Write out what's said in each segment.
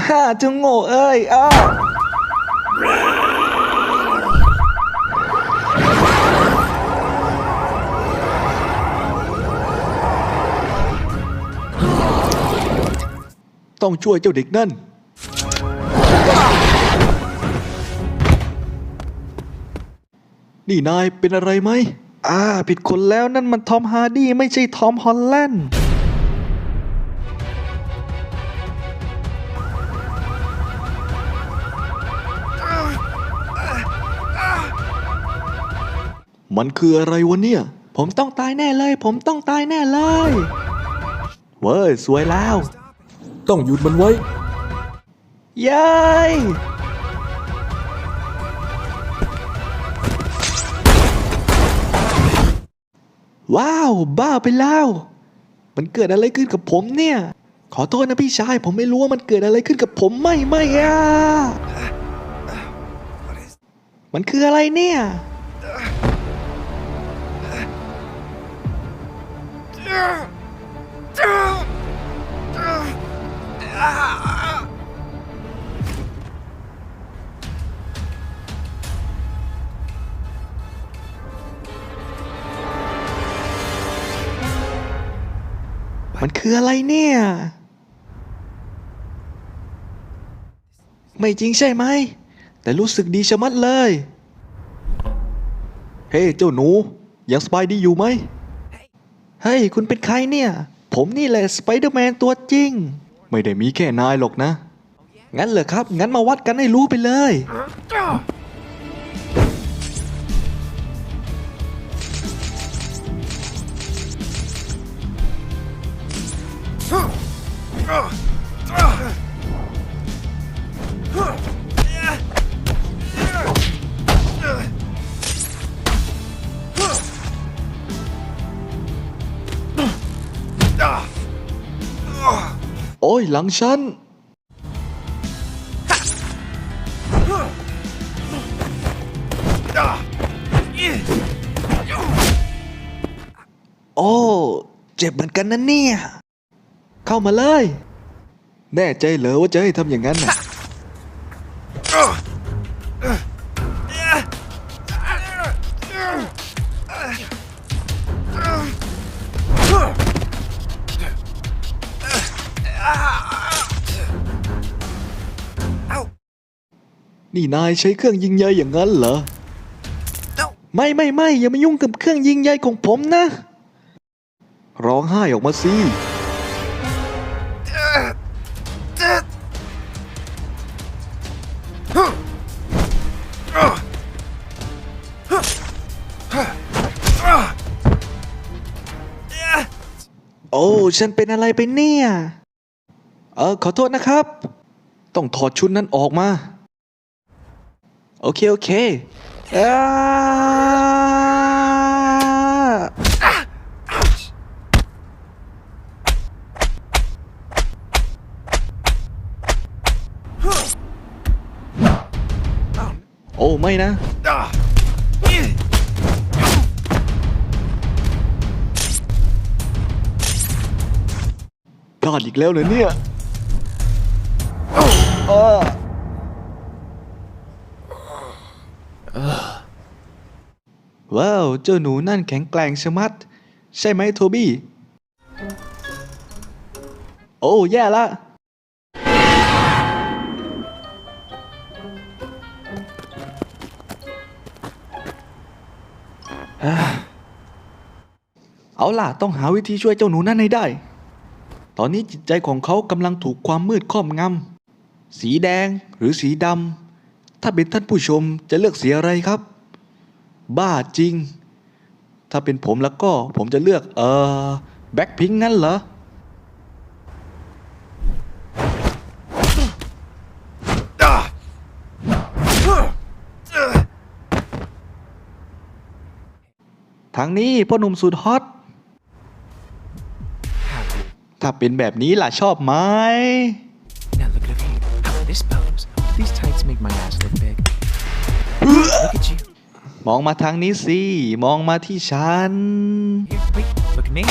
ฮ่าจ้าโง่เอ้ยอ้าต้องช่วยเจ้าเด็กนั่น นี่นายเป็นอะไรไหม อ่า ผิดคนแล้วนั่นมันทอมฮาร์ดี้ไม่ใช่ทอมฮอลแลนด์ มันคืออะไรวะเนี่ย ผมต้องตายแน่เลย ผมต้องตายแน่เลย เว้ย สวยแล้ว ต้องหยุดมันไว้เย้ยว้าว บ้าไปแล้ว มันเกิดอะไรขึ้นกับผมเนี่ย ขอโทษนะพี่ชาย ผมไม่รู้ว่ามันเกิดอะไรขึ้นกับผมไม่ไม่อะมันคืออะไรเนี่ย มันคืออะไรเนี่ย ไม่จริงใช่ไหม แต่รู้สึกดีชะมัดเลย เฮ้ เจ้าหนู ยังสบายดีอยู่ไหม เฮ้ย คุณเป็นใครเนี่ย ผมนี่แหละสไปเดอร์แมนตัวจริง ไม่ได้มีแค่นายหรอกนะ งั้นเหรอครับ งั้นมาวัดกันให้รู้ไปเลย อ้ยหลังฉันโอ้ เจ็บเหมือนกันนะเนี่ย เข้ามาเลย แน่ใจเหรอว่าจะให้ทำอย่างนั้นน่ะ นี่นายใช้เครื่องยิงใยอย่างนั้นเหรอ ไม่ไม่ไม่อย่ามายุ่งกับเครื่องยิงใยของผมนะ ร้องไห้ออกมาสิ โอ้ ฉันเป็นอะไรไปเนี่ย เออขอโทษนะครับ ต้องถอดชุดนั้นออกมา โอเค โอเคอ่าโอ้ ไม่นะ พลาดอีกแล้วเหรอเนี่ยเออ ว้าว เจ้าหนูนั่นแข็งแกร่งชะมัด ใช่ไหมโทบี้ โอ้แย่ละ เอาล่ะ ต้องหาวิธีช่วยเจ้าหนูนั่นให้ได้ ตอนนี้จิตใจของเขากำลังถูกความมืดครอบงำ สีแดงหรือสีดำ ถ้าเป็นท่านผู้ชมจะเลือกสีอะไรครับ บ้าจริง ถ้าเป็นผมแล้วก็ผมจะเลือกเออแบ็คพิงงั้นเหรอทางนี้พ่อหนุ่มสุดฮอต ถ้าเป็นแบบนี้ล่ะชอบไหม มองมาทางนี้สิ มองมาที่ฉัน Here, wait. Look at me.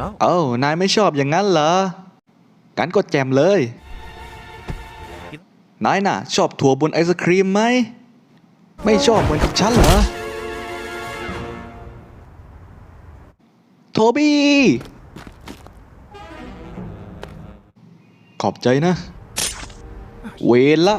Oh, เอ้านายไม่ชอบอย่างนั้นเหรอกันก็แจมเลย นายน่ะ ชอบถั่วบนไอศครีมไหม ไม่ชอบเหมือนกับฉันเหรอ โทบี้ ขอบใจนะ เวรละ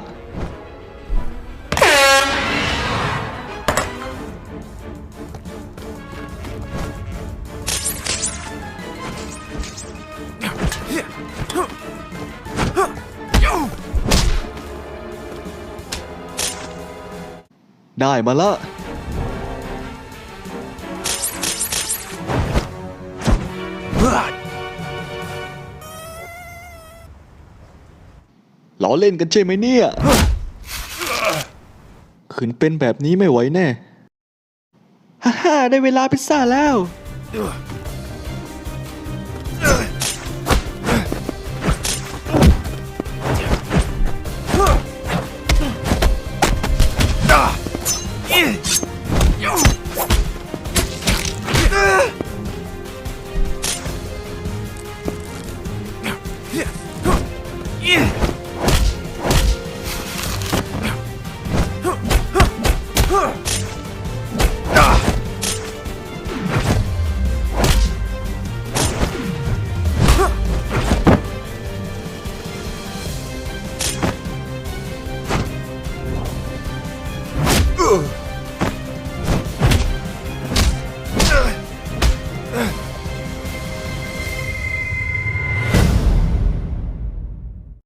ได้มาละ ล้อเล่นกันใช่ไหมเนี่ย ขืนเป็นแบบนี้ไม่ไหวแน่ ฮ่าฮ่าได้เวลาพิซซ่าแล้ว